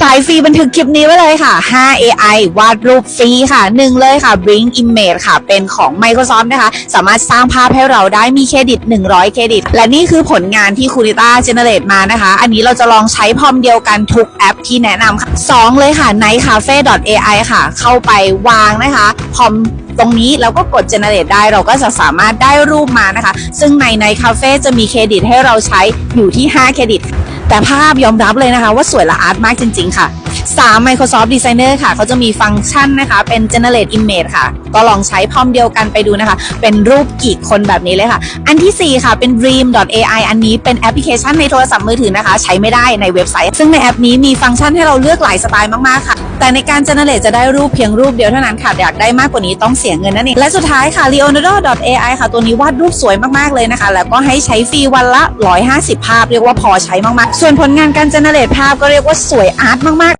สายฟรีบันทึกคลิปนี้ไว้เลยค่ะ 5 AI วาดรูปฟรีค่ะหนึ่งเลยค่ะ Bring Image ค่ะ เป็นของ Microsoft นะคะ สามารถสร้างภาพให้เราได้มีเครดิต 100 เครดิต และนี่คือผลงานที่คูริต้าเจเนเรตมานะคะ อันนี้เราจะลองใช้พร้อมเดียวกันทุกแอปที่แนะนำค่ะ2เลยค่ะ nightcafe.ai ค่ะ เข้าไปวางนะคะพร้อมตรงนี้เราก็กด generate ได้เราก็จะสามารถได้รูปมานะคะ ซึ่งในในคาเฟ่จะมีเครดิตให้เราใช้อยู่ที่ 5 เครดิต แต่ภาพยอมรับเลยนะคะ ว่าสวยละอาร์ตมากจริง ๆ ค่ะ 3 Microsoft Designer ค่ะ เขาจะมีฟังก์ชันนะคะ เป็น generate image ค่ะ ก็ลองใช้พร้อมเดียวกันไปดูนะคะ เป็นรูปกี่คนแบบนี้เลยค่ะ อันทีสี่ 4 ค่ะ เป็น dream.ai อันนี้เป็นแอปพลิเคชันในโทรศัพท์มือถือนะคะ ใช้ไม่ได้ในเว็บไซต์ ซึ่งในแอปนี้มีฟังก์ชันให้เราเลือกหลายสไตล์มากๆค่ะแต่ในการ generate จะได้รูปเพียงรูปเดียวเท่านั้นค่ะอยากได้มากกว่านี้ต้องเสียเงินนั่นเอง และสุดท้ายค่ะ leonardo.ai ค่ะ ตัวนี้วาดรูปสวยมากๆเลยนะคะ แล้วก็ให้ใช้ฟรีวันละ 150 ภาพ เรียกว่าพอใช้มากๆ ส่วนผลงานการ generate ภาพก็เรียกว่าสวยอาร์ตมากๆ